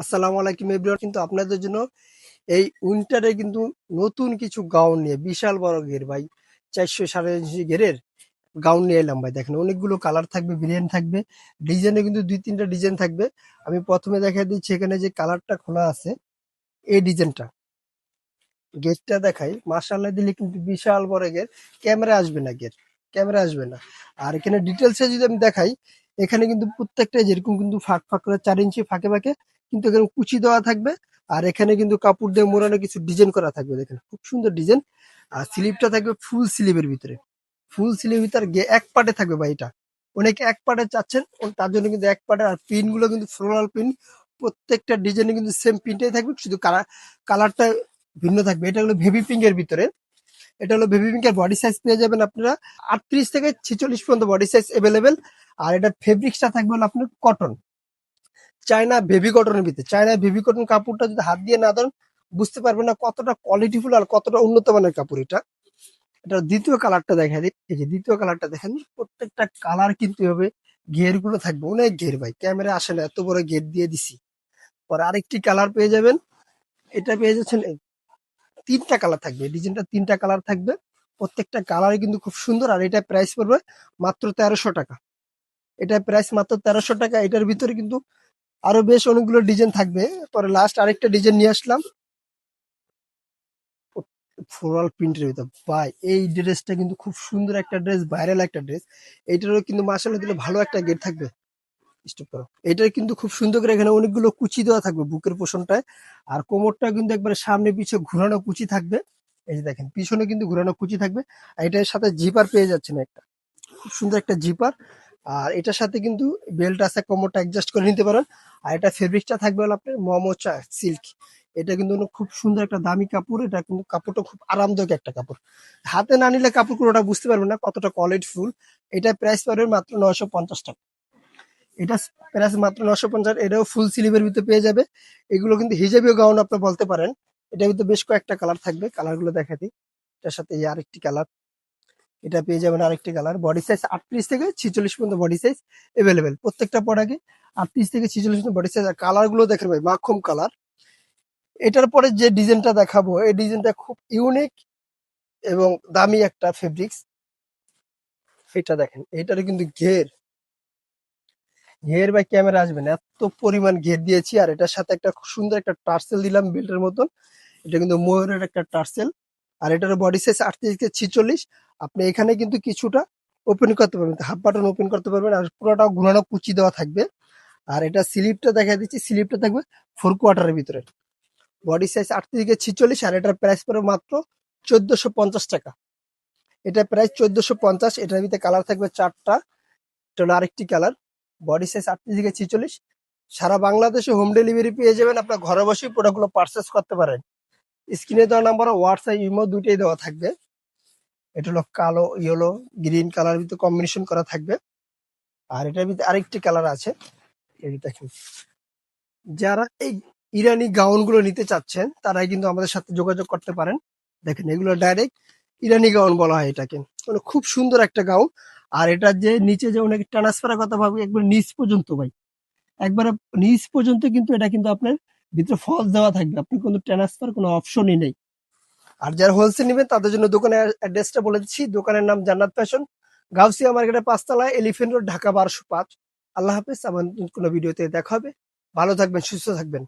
আসসালামু আলাইকুম এভরিওয়ান। কিন্তু আপনাদের জন্য এই উইন্টারে কিন্তু নতুন কিছু গাউন নিয়ে, বিশাল বড় ঘের ভাই, চারশো সাড়ে ইঞ্চি ঘেরের গাউন নিয়ে এলাম ভাই। দেখেন, অনেকগুলো কালার থাকবে ভেরিয়েন্ট থাকবে ডিজাইনে কিন্তু দুই তিনটা ডিজাইন থাকবে। আমি প্রথমে দেখা দিচ্ছি এখানে যে কালারটা খোলা আছে, এই ডিজাইনটা গেটটা দেখাই মার্শাল্লাহ দিলে কিন্তু বিশাল বড় গের ক্যামেরা আসবে না গের ক্যামেরা আসবে না। আর এখানে ডিটেলসে যদি আমি দেখাই, এখানে কিন্তু প্রত্যেকটা যেরকম কিন্তু ফাঁক ফাঁক করে, চার ইঞ্চি ফাঁকে ফাঁকে কিন্তু এখানে কুচি দেওয়া থাকবে। আর এখানে কিন্তু কাপড় দিয়ে মোড়ানো কিছু ডিজাইন করা থাকবে। দেখেন, খুব সুন্দর ডিজাইন আর স্লিপটা থাকবে ফুল স্লিভের ভিতরে। ফুল স্লিভের ভিতরে গে- এক পাটে থাকবে ভাই এটা। অনেকে এক পাটে চাচ্ছেন তার জন্য কিন্তু এক পাটে। আর পিনগুলো কিন্তু ফ্লোরাল পিন প্রত্যেকটা ডিজাইনে কিন্তু সেম প্রিন্টে থাকবে, শুধু কালার কালারটা ভিন্ন থাকবে। এটা হলো বেবি পিঙ্ক এর ভিতরে। এটা হলো বেবি পিঙ্কের বডি সাইজ পেয়ে যাবেন আপনারা আটত্রিশ থেকে ছেচল্লিশ পর্যন্ত বডি সাইজ অ্যাভেলেবেল আর এটা ফেব্রিক্সটা থাকবে হলো আপনার কটন চায়না বেবি কটনের ভিতরে। চায়না বেবি কটন কাপড়টা যদি হাত দিয়ে না ধরেন, বুঝতে পারবেন না কতটা কোয়ালিটিফুল আর কতটা উন্নত মানের কাপড় এটা। এটা দ্বিতীয় কালারটা দেখা দিই। এই যে দ্বিতীয় কালারটা দেখেন, প্রত্যেকটা কালার কিন্তু হবে ঘেরগুলো থাকবে। অনেক ঘের ভাই ক্যামেরা আসে না, এত বড় ঘের দিয়ে দিছি। পরে আরেকটি কালার পেয়ে যাবেন। এটা পেয়ে যাচ্ছেন তিনটা কালার থাকবে। ডিজাইনটা তিনটা কালার থাকবে। প্রত্যেকটা কালার কিন্তু খুব সুন্দর আর এটা প্রাইস পড়বে মাত্র তেরোশো টাকা। এটা প্রাইস মাত্র তেরোশো টাকা। এটার ভিতরে কিন্তু আরও বেশ অনেকগুলো ডিজাইন থাকবে। পরে লাস্ট আরেকটা ডিজাইন নিয়ে আসলাম। ফ্লোরাল প্রিন্টের ভিতর। ভাই, এই ড্রেসটা কিন্তু খুব সুন্দর একটা ড্রেস ভাইরাল একটা ড্রেস। এইটারও কিন্তু মাসালা দিলে ভালো একটা গেট থাকবে। স্টপ করো। এটার কিন্তু খুব সুন্দর করে এখানে অনেকগুলো কুচি দেওয়া থাকবে বুকের পোষণটায়। আর কোমরটা কিন্তু একবারে সামনে পিছে ঘুরানো কুচি থাকবে। এই যে দেখেন, পিছনে কিন্তু ঘুরানো কুচি থাকবে। আর এটার সাথে জিপার পেয়ে যাচ্ছেন একটা। খুব সুন্দর একটা জিপার আর এটার সাথে কিন্তু বেল্ট আছে, কোমরটা অ্যাডজাস্ট করে নিতে পারেন। আর এটা ফেব্রিকটা থাকবে হলো আপনার মমোচা সিল্ক এটা কিন্তু খুব সুন্দর একটা দামি কাপড়। এটা কিন্তু কাপড়টা খুব আরামদায়ক একটা কাপড়। হাতে না নিলে কাপড় ওটা বুঝতে পারবেন না কতটা কোয়ালিটি ফুল এটা প্রাইস পাবেন মাত্র নয়শো পঞ্চাশ টাকা। এটা প্রাইস মাত্র নশো পঞ্চাশ, এটাও ফুল স্লিভের ভিতরে পেয়ে যাবে। এগুলো কিন্তু হিজাবিও গাউন আপনি বলতে পারেন। এটার ভিতরে বেশ কয়েকটা কালার থাকবে। কালারগুলো দেখা দিই। এটার সাথে এই আরেকটি কালার এটা পেয়ে যাবেন আরেকটি কালার বডি সাইজ আটত্রিশ থেকে ছিচল্লিশ পর্যন্ত বডি সাইজ এভেলেবেল প্রত্যেকটা প্রোডাক্টে আটত্রিশ থেকে ছিচল্লিশ পর্যন্ত বডি সাইজ আর কালারগুলো দেখেন ভাই মাখুম কালার এটার পরে যে ডিজাইনটা দেখাবো, এই ডিজাইনটা খুব ইউনিক এবং দামি একটা ফেব্রিক্স এটা দেখেন, এটারও কিন্তু ঘের। ঘের বা ক্যামেরা আসবে না। এত পরিমাণ ঘের দিয়েছি। আর এটার সাথে একটা সুন্দর একটা টার্সেল দিলাম বেল্টের মতন। এটা কিন্তু ময়ূরের একটা টার্সেল। আর এটার বডি সাইজ আটত্রিশ থেকে ছিচল্লিশ, আপনি এখানে কিন্তু কিছুটা ওপেন করতে পারবেন হাফ বাটন ওপেন করতে পারবেন আর পুরোটা ঘুরানো কুচি দেওয়া থাকবে। আর এটা স্লিপটা দেখা দিচ্ছি স্লিপটা থাকবে ফোর কোয়ার্টারের ভিতরে। বডি সাইজ আটত্রিশ থেকে ছিচল্লিশ আর এটার প্রাইস পড়বে মাত্র চোদ্দশো পঞ্চাশ টাকা। এটা প্রাইস চোদ্দশো পঞ্চাশ, এটার ভিতরে কালার থাকবে চারটা, এটা হলো আরেকটি কালার বডি সাইজ আটত্রিশ থেকে ছিচল্লিশ, সারা বাংলাদেশে হোম ডেলিভারি পেয়ে যাবেন, আপনার ঘরে বসেই প্রোডাক্টগুলো পারচেস করতে পারেন। স্ক্রিনে দেওয়া নাম্বার হোয়াটসঅ্যাপ ইমো দুইটাই দেওয়া থাকবে। এটা হলো কালো, ইয়েলো, গ্রিন কালার ভিতরে কম্বিনেশন করা থাকবে। আর এটার ভিতরে আরেকটি কালার আছে। যারা এই ইরানি গাউনগুলো নিতে চাচ্ছেন, তারাই কিন্তু আমাদের সাথে যোগাযোগ করতে পারেন। দেখেন, এগুলো ডাইরেক্ট ইরানি গাউন বলা হয় এটাকে। মানে খুব সুন্দর একটা গাউন। আর এটা যে নিচে যে অনেক ট্রান্সফারের কথা ভাবি, একবার নিচ পর্যন্ত ভাই। একবারে নিচ পর্যন্ত কিন্তু এটা কিন্তু আপনার ভিতরে ফলস দেওয়া থাকবে। আপনি কোনো ট্রান্সফার কোনো অপশনই নেই। আর যারা হোলসেল নেবেন, তাদের জন্য দোকানের অ্যাড্রেসটা বলে দিচ্ছি। দোকানের নাম জান্নাত ফ্যাশন গাউসিয়া মার্কেটের পাঁচতলায় এলিফেন্ট রোড ঢাকা বারোশো পাঁচ। আল্লাহ হাফিজ আমার কোনো ভিডিওতে দেখা হবে। ভালো থাকবেন, সুস্থ থাকবেন।